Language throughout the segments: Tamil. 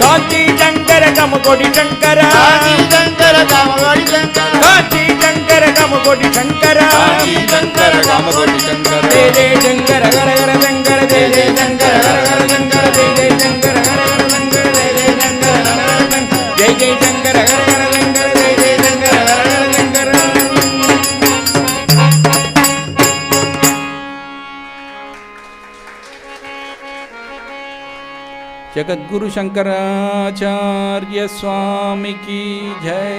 காஞ்சி சங்கர கமகோடி சங்கர காஞ்சி சங்கர காமகோடி சங்கர காஞ்சி சங்கர கமகோடி சங்கர காஞ்சி சங்கர காமகோடி ஜகத்குரு சங்கராச்சாரிய की जय।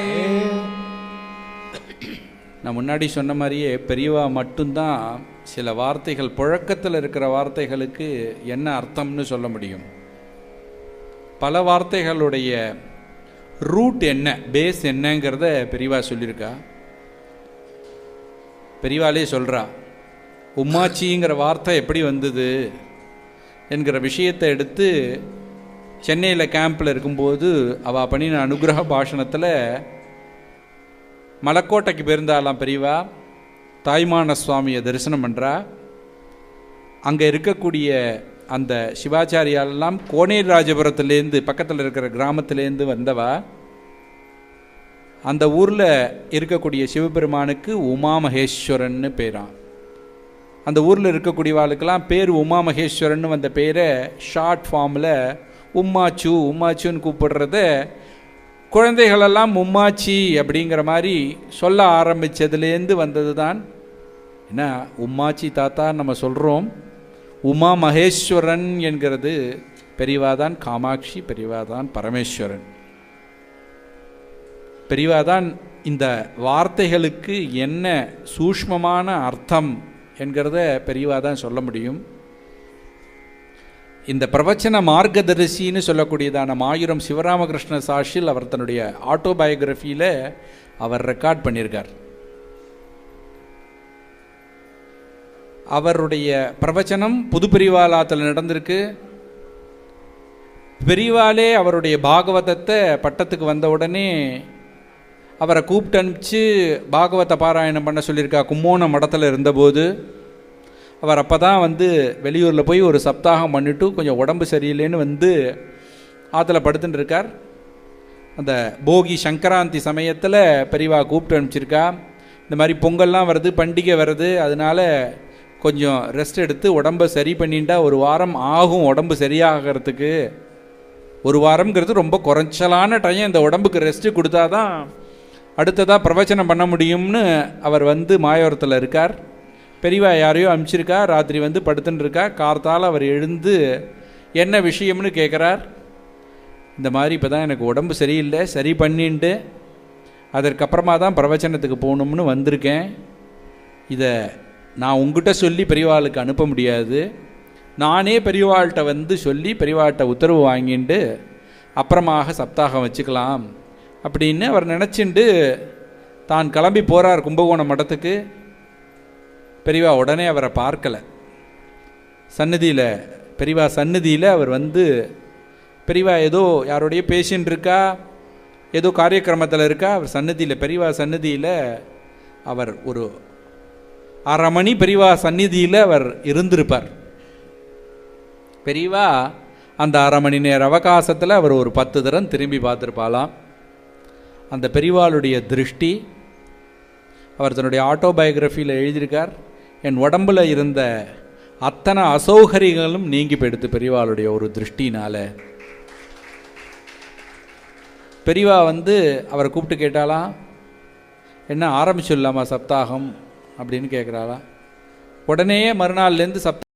நான் முன்னாடி சொன்ன மாதிரியே பெரியவா மட்டும்தான் சில வார்த்தைகள் புழக்கத்தில் இருக்கிற வார்த்தைகளுக்கு என்ன அர்த்தம்னு சொல்ல முடியும். பல வார்த்தைகளுடைய ரூட் என்ன பேஸ் என்னங்கிறத பெரியவா சொல்லியிருக்கா? பெரியவாலே சொல்கிறா உம்மாச்சிங்கிற வார்த்தை எப்படி வந்தது? என்கிற விஷயத்தை எடுத்து சென்னையில் கேம்பில் இருக்கும்போது அவள் பண்ணின அனுகிரக பாஷணத்தில் மலக்கோட்டைக்கு போயிருந்தாலாம் பெரியவா? தாய்மான சுவாமியை தரிசனம் பண்ணுறா அங்கே இருக்கக்கூடிய அந்த சிவாச்சாரியாலெல்லாம் கோனேர் ராஜபுரத்துலேருந்து பக்கத்தில் இருக்கிற கிராமத்துலேருந்து வந்தவா. அந்த ஊரில் இருக்கக்கூடிய சிவபெருமானுக்கு உமாமகேஸ்வரன்னு பேரான் அந்த ஊரில் இருக்கக்கூடியவாளுக்கெல்லாம் பேர் உமா மகேஸ்வரன் வந்த பேரை ஷார்ட் ஃபார்மில் உம்மாச்சு உம்மாச்சுன்னு கூப்பிடுறத குழந்தைகளெல்லாம் உம்மாச்சி அப்படிங்கிற மாதிரி சொல்ல ஆரம்பித்ததுலேருந்து வந்தது தான் என்ன? உம்மாச்சி தாத்தா நம்ம சொல்கிறோம் உமா மகேஸ்வரன் என்கிறது பெரியவாதான் காமாட்சி பெரியவாதான் பரமேஸ்வரன். பெரியவாதான் இந்த வார்த்தைகளுக்கு என்ன சூஷ்மமான அர்த்தம் என்கிறத பெரியவாதான் சொல்ல முடியும். இந்த பிரவச்சன மார்க்கதரிசின்னு சொல்லக்கூடியதான மாயூரம் சிவராமகிருஷ்ண சாஷில் அவர் தன்னுடைய ஆட்டோபயோகிராஃபியில் அவர் ரெக்கார்ட் பண்ணியிருக்கார். அவருடைய பிரவச்சனம் புதுப்பிரிவாலாத்தில் நடந்திருக்கு. பெரிவாலே அவருடைய பாகவதத்தை பட்டத்துக்கு வந்த உடனே அவரை கூப்பிட்டு அனுப்பிச்சு பாகவத பாராயணம் பண்ண சொல்லியிருக்கா கும்போண மடத்தில் இருந்தபோது. அவர் அப்போ தான் வந்து வெளியூரில் போய் ஒரு சப்தாகம் பண்ணிவிட்டு கொஞ்சம் உடம்பு சரியில்லைன்னு வந்து ஆற்றுல படுத்துட்டு இருக்கார். அந்த போகி சங்கராந்தி சமயத்தில் பெரியவா கூப்பிட்டு அனுப்பிச்சிருக்கா. இந்த மாதிரி பொங்கல்லாம் வருது பண்டிகை வருது அதனால கொஞ்சம் ரெஸ்ட் எடுத்து உடம்பை சரி பண்ணிட்டா ஒரு வாரம் ஆகும் உடம்பு சரியாகிறதுக்கு. ஒரு வாரம்ங்கிறது ரொம்ப குறைச்சலான டைம் இந்த உடம்புக்கு ரெஸ்ட்டு கொடுத்தா தான் அடுத்ததாக பிரவச்சனம் பண்ண முடியும்னு அவர் வந்து மாயோரத்தில் இருக்கார். பெரியவா யாரையோ அனுப்பிச்சிருக்கா ராத்திரி வந்து படுத்துன்னு இருக்கா கார்த்தால் அவர் எழுந்து என்ன விஷயம்னு கேட்குறார் இந்த மாதிரி இப்போ தான் எனக்கு உடம்பு சரியில்லை சரி பண்ணிட்டு அதற்கப்புறமா தான் பிரவச்சனத்துக்கு போகணும்னு வந்திருக்கேன். இதை நான் உங்ககிட்ட சொல்லி பெரியவாளுக்கு அனுப்ப முடியாது. நானே பெரியவாள்கிட்ட வந்து சொல்லி பெரியவாள்கிட்ட உத்தரவு வாங்கிட்டு அப்புறமாக சப்தாகம் வச்சுக்கலாம் அப்படின்னு அவர் நினச்சிண்டு தான் கிளம்பி போகிறார் கும்பகோணம் மடத்துக்கு. பெரியவா உடனே அவரை பார்க்கலை. சன்னதியில் பெரியவா சன்னதியில் அவர் வந்து பெரியவா ஏதோ யாரோடைய பேஷண்ட் இருக்கா? ஏதோ காரியக்கிரமத்தில் இருக்கா? அவர் சன்னதியில் பெரியவா சன்னதியில் அவர் ஒரு அரை மணி பெரியவா சந்நிதியில் அவர் இருந்திருப்பார். பெரியவா அந்த அரை மணி நேர அவகாசத்தில் அவர் ஒரு பத்து தரம் திரும்பி பார்த்துருப்பாளாம். அந்த பெரியவாளுடைய திருஷ்டி அவர் தன்னுடைய ஆட்டோபயோகிராஃபியில் எழுதியிருக்கார். என் உடம்புல இருந்த அத்தனை அசௌகரியங்களும் நீங்கி போயிடுத்து பெரியவாளுடைய ஒரு திருஷ்டினால். பெரியவா வந்து அவரை கூப்பிட்டு கேட்டாலாம் என்ன ஆரம்பிச்சிடலாமா சப்தாகம்? அப்படின்னு கேட்குறாளா உடனே மறுநாள்லேருந்து சப்த